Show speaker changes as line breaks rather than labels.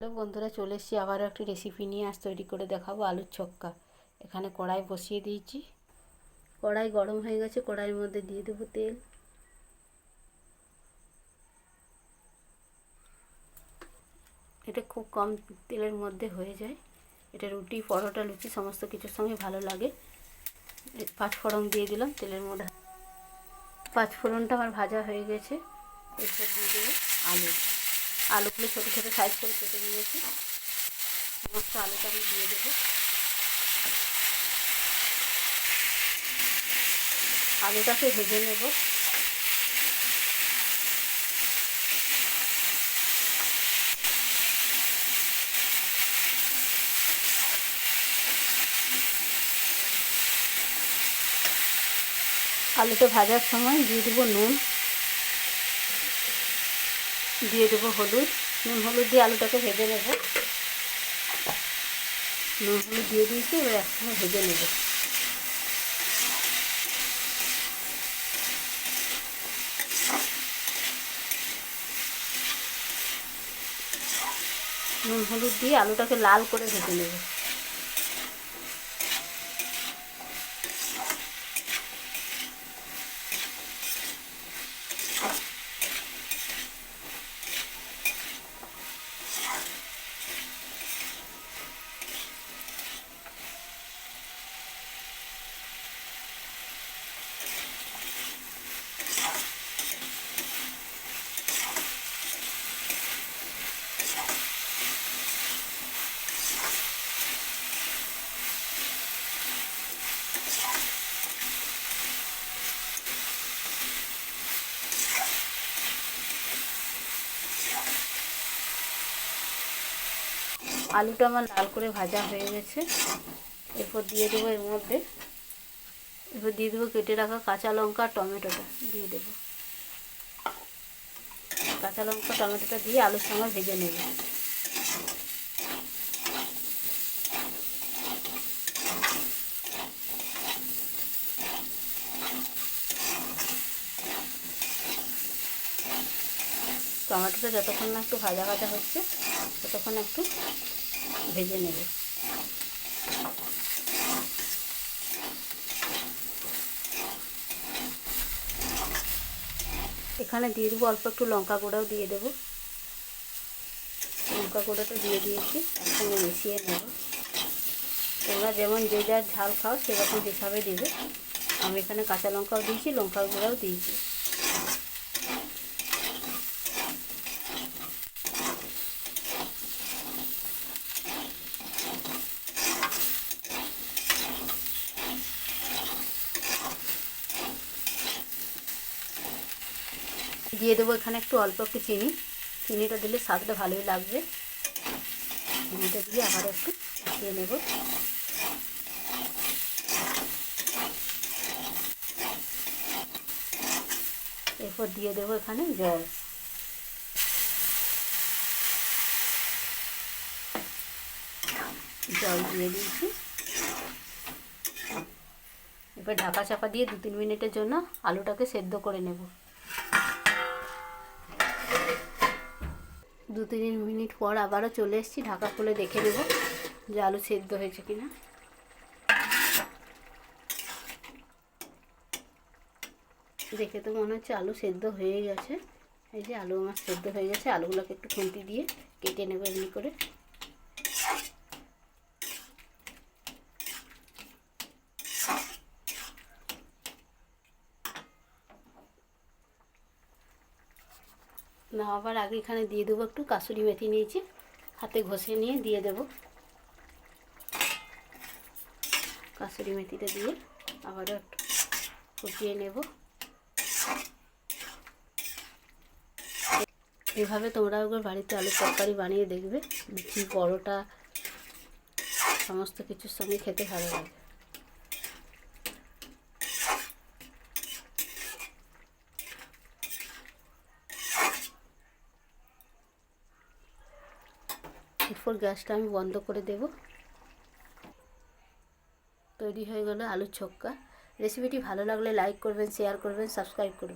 Hello বন্ধুরা, চলে এসেছি আবারও একটি রেসিপি নিয়ে। আজ তৈরি করে দেখাবো আলুর ছক্কা। এখানে কড়াই বসিয়ে দিয়েছি। কড়াই গরম হয়ে গেছে, কড়াইয়ের মধ্যে দিয়ে দেবো তেল। এটা খুব কম তেলের মধ্যে হয়ে যায়। এটা রুটি, পরোটা, লুচি, সমস্ত কিছুর সঙ্গে ভালো লাগে। পাঁচফোড়ন দিয়ে দিলাম তেলের মধ্যে। পাঁচফোড়নটা আমার ভাজা হয়ে গেছে। এরপর দিয়ে দেবো আলু। আলুগুলো ছোটো ছোটো সাইজ করে কেটে নিয়েছি। সমস্ত আলুটা আমি দিয়ে দেবো। আলুটাকে ভেজে নেব। আলুটা ভাজার সময় দিয়ে দেবো নুন। দিয়ে দেবো হলুদ। নুন হলুদ দিয়ে আলুটাকে ভেজে নেব। নুন হলুদ দিয়ে দিয়েছি, এবার একসঙ্গে ভেজে নেব। নুন হলুদ দিয়ে আলুটাকে লাল করে ভেজে নেব। আলুটা আমার লাল করে ভাজা হয়ে গেছে। এরপর দিয়ে দেবো এর মধ্যে, এরপর দিয়ে দেবো কেটে রাখা কাঁচা লঙ্কা টমেটোটা দিয়ে দেবো। কাঁচা লঙ্কা, টমেটোটা দিয়ে আলুর সঙ্গে ভেজে নেব। টমেটোটা যতক্ষণ না একটু ভাজা ভাজা হচ্ছে, ততক্ষণ একটু ভেজে নেব। এখানে দিয়ে দেবো অল্প একটু লঙ্কা গুঁড়াও দিয়ে দেবো। লঙ্কা গুঁড়োটা দিয়ে দিয়েছি, একসঙ্গে মিশিয়ে নেব। তোমরা যেমন যে যার ঝাল খাও সেরকম হিসাবে দেবে। আমি এখানে কাঁচা লঙ্কাও দিয়েছি লঙ্কা গুঁড়াও দিয়েছি। দিয়ে দেবো এখানে একটু অল্প একটু চিনি। চিনিটা দিলে স্বাদটা ভালোই লাগবে। চিনিটা দিয়ে আবার একটু দিয়ে নেব। এরপর দিয়ে দেবো এখানে জল। জল দিয়ে দিয়েছি। এবার ঢাকা চাপা দিয়ে দু তিন মিনিটের জন্য আলুটাকে সেদ্ধ করে নেব। দু তিন মিনিট পর আবারও চলে এসেছি, ঢাকা খুলে দেখে নেব যে আলু সেদ্ধ হয়েছে কিনা। দেখে তো মনে হচ্ছে আলু সেদ্ধ হয়ে গেছে। এই যে আলু আমার সেদ্ধ হয়ে গেছে, আলুগুলোকে একটু খুঁটি দিয়ে কেটে নেব এমনি করে। নামাবার আগে এখানে দিয়ে দেবো একটু কাসুরি মেথি নিয়েছি। হাতে ঘষে নিয়ে দিয়ে দেব। কাসুরি মেথিটা দিয়ে আবারও একটু ফুটিয়ে নেব। এভাবে তোমরা একবার বাড়িতে আলু তরকারি বানিয়ে দেখবে লুচি পরোটা, সমস্ত কিছুর সঙ্গে খেতে ভালো লাগে। এরপর গ্যাসটা আমি বন্ধ করে দেব। তৈরি হয়ে গেল আলুর ছক্কা। রেসিপিটি ভালো লাগলে লাইক করবেন শেয়ার করবেন সাবস্ক্রাইব করবেন।